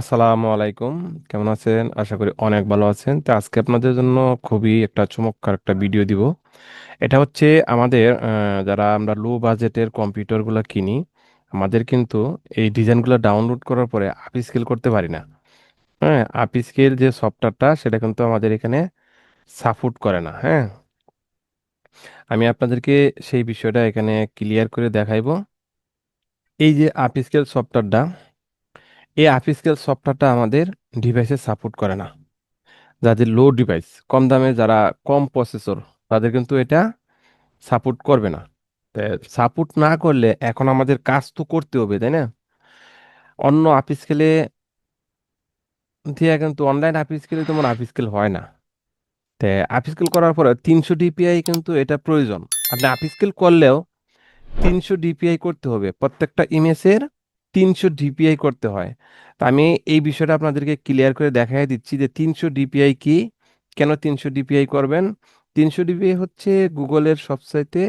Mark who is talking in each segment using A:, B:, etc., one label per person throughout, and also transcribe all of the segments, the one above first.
A: আসসালামু আলাইকুম। কেমন আছেন? আশা করি অনেক ভালো আছেন। তো আজকে আপনাদের জন্য খুবই একটা চমৎকার একটা ভিডিও দিব। এটা হচ্ছে আমাদের যারা আমরা লো বাজেটের কম্পিউটারগুলো কিনি, আমাদের কিন্তু এই ডিজাইনগুলো ডাউনলোড করার পরে আপ স্কেল করতে পারি না। হ্যাঁ আপ স্কেল যে সফটওয়্যারটা সেটা কিন্তু আমাদের এখানে সাপোর্ট করে না। হ্যাঁ আমি আপনাদেরকে সেই বিষয়টা এখানে ক্লিয়ার করে দেখাইবো। এই যে আপ স্কেল সফটওয়্যারটা এই আপ স্কেল সফটওয়্যারটা আমাদের ডিভাইসে সাপোর্ট করে না। যাদের লো ডিভাইস কম দামে যারা কম প্রসেসর তাদের কিন্তু এটা সাপোর্ট করবে না। সাপোর্ট না করলে এখন আমাদের কাজ তো করতে হবে, তাই না? অন্য আপ দিয়ে কিন্তু অনলাইন আপ তেমন আপ হয় না। তো আপ করার পরে তিনশো ডিপিআই কিন্তু এটা প্রয়োজন। আপনি আপ করলেও তিনশো ডিপিআই করতে হবে। প্রত্যেকটা ইমেজের তিনশো ডিপিআই করতে হয়। তা আমি এই বিষয়টা আপনাদেরকে ক্লিয়ার করে দেখাই দিচ্ছি যে তিনশো ডিপিআই কি? কেন তিনশো ডিপিআই করবেন? তিনশো ডিপিআই হচ্ছে গুগলের সবচাইতে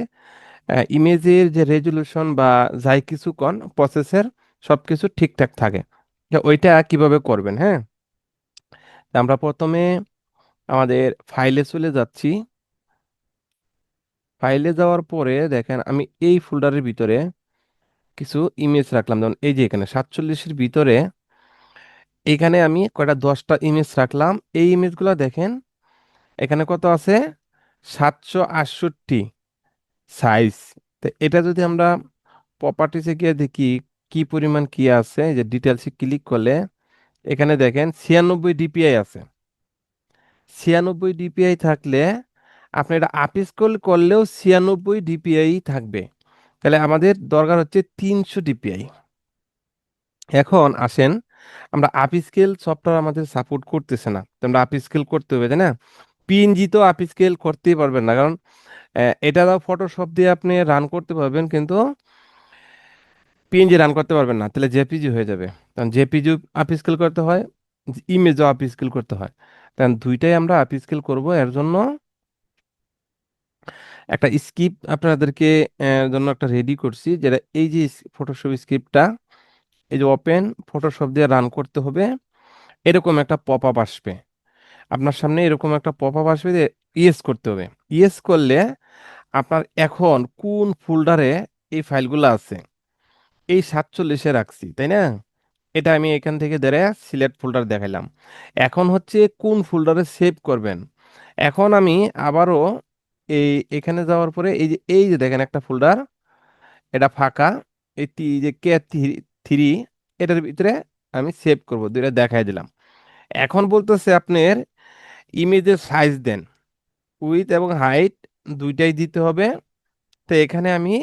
A: ইমেজের যে রেজলিউশন বা যাই কিছু কন প্রসেসের সব কিছু ঠিকঠাক থাকে। ওইটা কীভাবে করবেন হ্যাঁ? আমরা প্রথমে আমাদের ফাইলে চলে যাচ্ছি। ফাইলে যাওয়ার পরে দেখেন আমি এই ফোল্ডারের ভিতরে কিছু ইমেজ রাখলাম। যেমন এই যে এখানে সাতচল্লিশের ভিতরে এখানে আমি কয়টা? দশটা ইমেজ রাখলাম। এই ইমেজগুলো দেখেন, এখানে কত আছে? সাতশো আটষট্টি সাইজ তো এটা যদি আমরা প্রপার্টিসে গিয়ে দেখি, কি পরিমাণ কি আছে? যে ডিটেলসে ক্লিক করলে এখানে দেখেন ছিয়ানব্বই ডিপিআই আছে। ছিয়ানব্বই ডিপিআই থাকলে আপনি এটা আপস্কেল করলেও ছিয়ানব্বই ডিপিআই থাকবে। তাহলে আমাদের দরকার হচ্ছে তিনশো ডিপিআই। এখন আসেন, আমরা আপ স্কেল সফটওয়্যার আমাদের সাপোর্ট করতেছে না। আমরা আপস্কেল করতে হবে, তাই না? পিএনজি তো আপস্কেল করতেই পারবেন না, কারণ এটা ফটোশপ দিয়ে আপনি রান করতে পারবেন, কিন্তু পিএনজি রান করতে পারবেন না, তাহলে জেপিজি হয়ে যাবে। কারণ জেপিজি আপস্কেল করতে হয় ইমেজও আপস্কেল করতে হয়। কারণ দুইটাই আমরা আপস্কেল করব, এর জন্য একটা স্ক্রিপ্ট আপনাদেরকে জন্য একটা রেডি করছি, যেটা এই যে ফটোশপ স্ক্রিপ্টটা, এই যে ওপেন ফটোশপ দিয়ে রান করতে হবে, এরকম একটা পপ আপ আসবে। আপনার সামনে এরকম একটা পপ আপ আসবে যে ইয়েস করতে হবে। ইয়েস করলে আপনার এখন কোন ফোল্ডারে এই ফাইলগুলো আছে? এই সাতচল্লিশে রাখছি, তাই না? এটা আমি এখান থেকে ধরে সিলেক্ট ফোল্ডার দেখাইলাম। এখন হচ্ছে কোন ফোল্ডারে সেভ করবেন? এখন আমি আবারও এই এখানে যাওয়ার পরে এই যে এই যে দেখেন একটা ফোল্ডার এটা ফাঁকা, এই যে কে থ্রি এটার ভিতরে আমি সেভ করব, দুইটা দেখাই দিলাম। এখন বলতেছে আপনার ইমেজের সাইজ দেন উইথ এবং হাইট দুইটাই দিতে হবে, তো এখানে আমি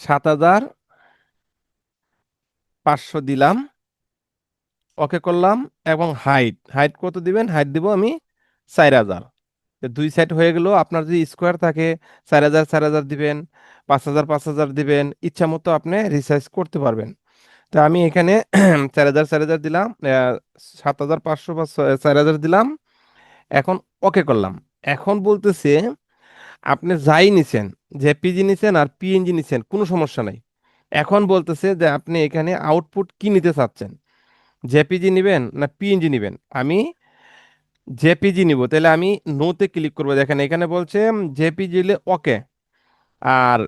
A: সাত হাজার পাঁচশো দিলাম ওকে করলাম, এবং হাইট হাইট কত দিবেন? হাইট দিব আমি চার হাজার। দুই সাইড হয়ে গেল আপনার যদি স্কোয়ার থাকে, চার হাজার চার হাজার দিবেন, পাঁচ হাজার পাঁচ হাজার দিবেন, ইচ্ছা মতো আপনি রিসার্চ করতে পারবেন। তো আমি এখানে চার হাজার চার হাজার দিলাম সাত হাজার পাঁচশো বা চার হাজার দিলাম, এখন ওকে করলাম। এখন বলতেছে, আপনি যাই নিছেন জেপিজি নিছেন আর পিএনজি নিছেন, কোনো সমস্যা নাই। এখন বলতেছে যে আপনি এখানে আউটপুট কি নিতে চাচ্ছেন? জেপিজি নিবেন না পিএনজি নিবেন? আমি জেপিজি নিব। তাহলে আমি নোতে ক্লিক করব। দেখেন, এখানে বলছে জেপিজি হলে ওকে আর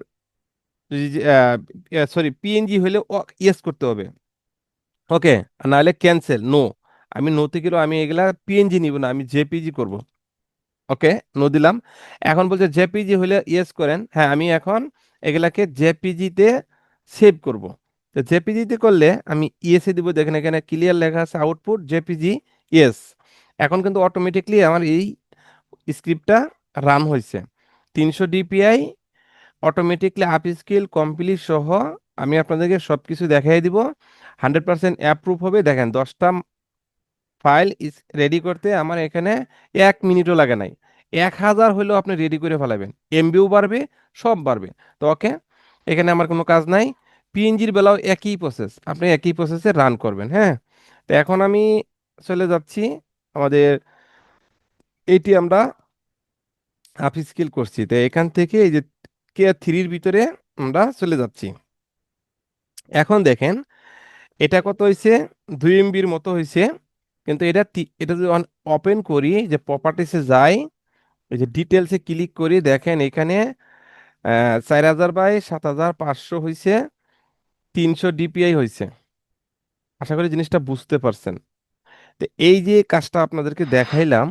A: সরি পিএনজি হলে ইয়েস করতে হবে। ওকে আর নাহলে ক্যান্সেল নো আমি নোতে গেলেও আমি এগুলা পিএনজি নিব না, আমি জেপিজি করব। ওকে নো দিলাম। এখন বলছে জেপিজি হলে ইয়েস করেন। হ্যাঁ আমি এখন এগুলাকে জেপিজিতে সেভ করব। তো জেপিজিতে করলে আমি ইয়েসে দিব। দেখেন, এখানে ক্লিয়ার লেখা আছে আউটপুট জেপিজি ইয়েস এখন কিন্তু অটোমেটিকলি আমার এই স্ক্রিপ্টটা রান হয়েছে। তিনশো DPI automatically up scale complete সহ আমি আপনাদেরকে সব কিছু দেখাই দিব। হান্ড্রেড পার্সেন্ট অ্যাপ্রুভ হবে। দেখেন, দশটা ফাইল রেডি করতে আমার এখানে এক মিনিটও লাগে নাই। এক হাজার হলেও আপনি রেডি করে ফেলাবেন। এমবিও বাড়বে, সব বাড়বে। তো ওকে এখানে আমার কোনো কাজ নাই। পিএনজির বেলাও একই প্রসেস আপনি একই প্রসেসে রান করবেন হ্যাঁ? তো এখন আমি চলে যাচ্ছি। আমাদের এইটি আমরা স্কিল করছি। তো এখান থেকে এই যে কে থ্রির ভিতরে আমরা চলে যাচ্ছি। এখন দেখেন, এটা কত হয়েছে দুই এমবির মতো হয়েছে কিন্তু এটা এটা যদি ওপেন করি, যে প্রপার্টিসে যাই, ওই যে ডিটেলসে ক্লিক করি, দেখেন এখানে চার হাজার বাই সাত হাজার পাঁচশো হয়েছে তিনশো ডিপিআই হয়েছে আশা করি জিনিসটা বুঝতে পারছেন। তো এই যে কাজটা আপনাদেরকে দেখাইলাম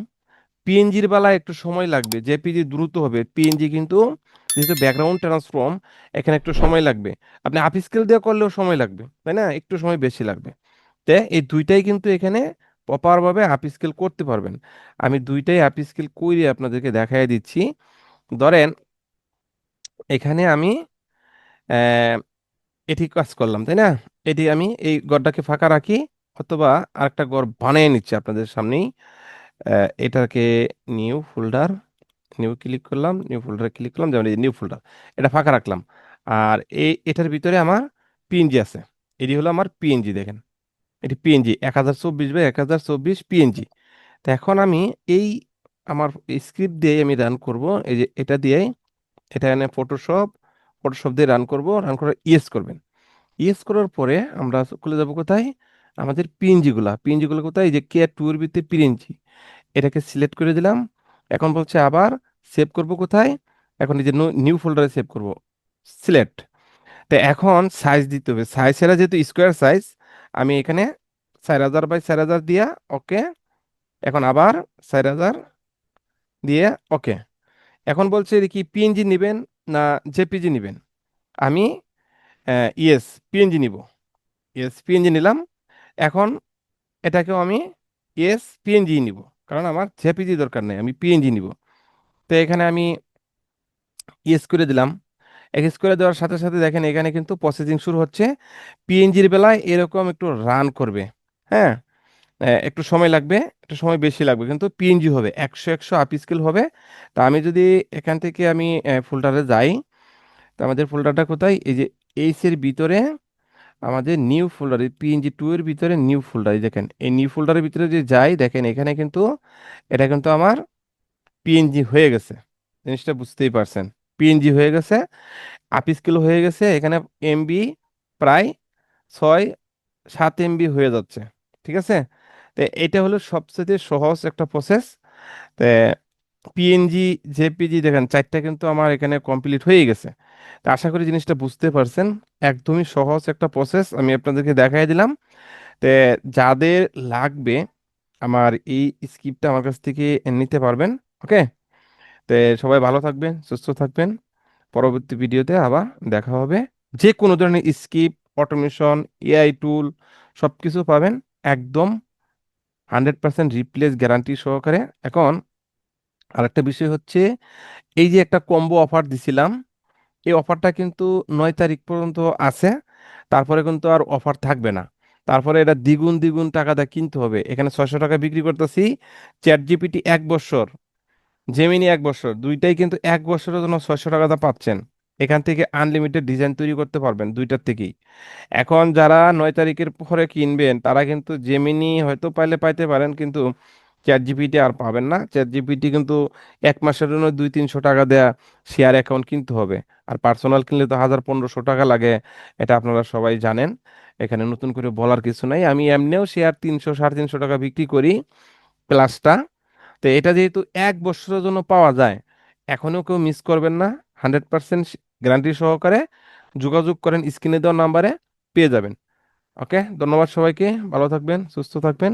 A: পিএনজির বেলায় একটু সময় লাগবে জেপিজি দ্রুত হবে পিএনজি কিন্তু যেহেতু ব্যাকগ্রাউন্ড ট্রান্সফর্ম এখানে একটু সময় লাগবে। আপনি আপ স্কেল দিয়ে করলেও সময় লাগবে, তাই না? একটু সময় বেশি লাগবে। তো এই দুইটাই কিন্তু এখানে প্রপারভাবে আপ স্কেল করতে পারবেন। আমি দুইটাই আপ স্কেল করে আপনাদেরকে দেখাই দিচ্ছি। ধরেন, এখানে আমি এটি কাজ করলাম, তাই না? এটি আমি এই ঘরটাকে ফাঁকা রাখি অথবা আরেকটা ঘর বানিয়ে নিচ্ছি আপনাদের সামনেই। এটাকে নিউ ফোল্ডার নিউ ক্লিক করলাম নিউ ফোল্ডারে ক্লিক করলাম, যেমন নিউ ফোল্ডার এটা ফাঁকা রাখলাম। আর এই এটার ভিতরে আমার পিএনজি আছে। এটি হলো আমার পিএনজি দেখেন। এটি পিএনজি এক হাজার চব্বিশ বাই এক হাজার চব্বিশ পিএনজি তো এখন আমি এই আমার স্ক্রিপ্ট দিয়ে আমি রান করব, এই যে এটা দিয়ে, এটা এনে ফটোশপ ফটোশপ দিয়ে রান করব রান করে ইয়েস করবেন। ইয়েস করার পরে আমরা চলে যাব কোথায়? আমাদের পিএনজি গুলা পিএনজি গুলো কোথায় যে কে টু এর ভিতরে পিএনজি। এটাকে সিলেক্ট করে দিলাম। এখন বলছে আবার সেভ করব কোথায়? এখন এই যে নিউ ফোল্ডারে সেভ করব। সিলেক্ট তো এখন সাইজ দিতে হবে। সাইজ এরা যেহেতু স্কোয়ার সাইজ আমি এখানে চার হাজার বাই চার হাজার দিয়া ওকে এখন আবার চার হাজার দিয়ে ওকে এখন বলছে কি পিএনজি নেবেন না জেপিজি নেবেন? আমি ইয়েস পিএনজি নিব। ইয়েস পিএনজি নিলাম। এখন এটাকেও আমি এস পিএনজি নিব, কারণ আমার জেপিজি দরকার নেই, আমি পিএনজি নিব। তো এখানে আমি ইয়েস করে দিলাম। এক্স করে দেওয়ার সাথে সাথে দেখেন এখানে কিন্তু প্রসেসিং শুরু হচ্ছে। পিএনজির বেলায় এরকম একটু রান করবে হ্যাঁ? একটু সময় লাগবে, একটু সময় বেশি লাগবে, কিন্তু পিএনজি হবে, একশো একশো আপ স্কেল হবে। তা আমি যদি এখান থেকে আমি ফোল্ডারে যাই, তো আমাদের ফোল্ডারটা কোথায়? এই যে এইচ এর ভিতরে আমাদের নিউ ফোল্ডার পিএনজি টু এর ভিতরে নিউ ফোল্ডার দেখেন, এই নিউ ফোল্ডারের ভিতরে যে যাই, দেখেন এখানে কিন্তু, এটা কিন্তু আমার পিএনজি হয়ে গেছে। জিনিসটা বুঝতেই পারছেন। পিএনজি হয়ে গেছে আপ স্কেল হয়ে গেছে, এখানে এমবি প্রায় ছয়, সাত এমবি হয়ে যাচ্ছে। ঠিক আছে? তো এটা হলো সবচেয়ে সহজ একটা প্রসেস তো পিএনজি জেপিজি দেখেন, চারটা কিন্তু আমার এখানে কমপ্লিট হয়ে গেছে। তো আশা করি জিনিসটা বুঝতে পারছেন। একদমই সহজ একটা প্রসেস আমি আপনাদেরকে দেখাই দিলাম। তো যাদের লাগবে আমার এই স্ক্রিপ্টটা আমার কাছ থেকে নিতে পারবেন ওকে তো সবাই ভালো থাকবেন, সুস্থ থাকবেন। পরবর্তী ভিডিওতে আবার দেখা হবে। যে কোনো ধরনের স্কিপ অটোমেশন এআই টুল সব কিছু পাবেন একদম হান্ড্রেড পার্সেন্ট রিপ্লেস গ্যারান্টি সহকারে। এখন আরেকটা বিষয় হচ্ছে, এই যে একটা কম্বো অফার দিছিলাম এই অফারটা কিন্তু নয় তারিখ পর্যন্ত আছে। তারপরে কিন্তু আর অফার থাকবে না। তারপরে এটা দ্বিগুণ দ্বিগুণ টাকা দিয়ে কিনতে হবে। এখানে ছয়শো টাকা বিক্রি করতেছি চ্যাট জিপিটি এক বছর জেমিনি এক বছর, দুইটাই কিন্তু এক বছরের জন্য ছয়শো টাকা দা পাচ্ছেন। এখান থেকে আনলিমিটেড ডিজাইন তৈরি করতে পারবেন দুইটার থেকেই। এখন যারা নয় তারিখের পরে কিনবেন, তারা কিন্তু জেমিনি হয়তো পাইলে পাইতে পারেন, কিন্তু চ্যাট জিপিটি আর পাবেন না। চ্যাট জিপিটি কিন্তু এক মাসের জন্য দুই তিনশো টাকা দেয়া শেয়ার অ্যাকাউন্ট কিনতে হবে। আর পার্সোনাল কিনলে তো হাজার পনেরোশো টাকা লাগে, এটা আপনারা সবাই জানেন। এখানে নতুন করে বলার কিছু নাই। আমি এমনিও শেয়ার তিনশো, সাড়ে তিনশো টাকা বিক্রি করি প্লাসটা তো এটা যেহেতু এক বছরের জন্য পাওয়া যায়, এখনও কেউ মিস করবেন না। হান্ড্রেড পার্সেন্ট গ্যারান্টি সহকারে যোগাযোগ করেন, স্ক্রিনে দেওয়া নাম্বারে পেয়ে যাবেন। ওকে ধন্যবাদ সবাইকে। ভালো থাকবেন, সুস্থ থাকবেন।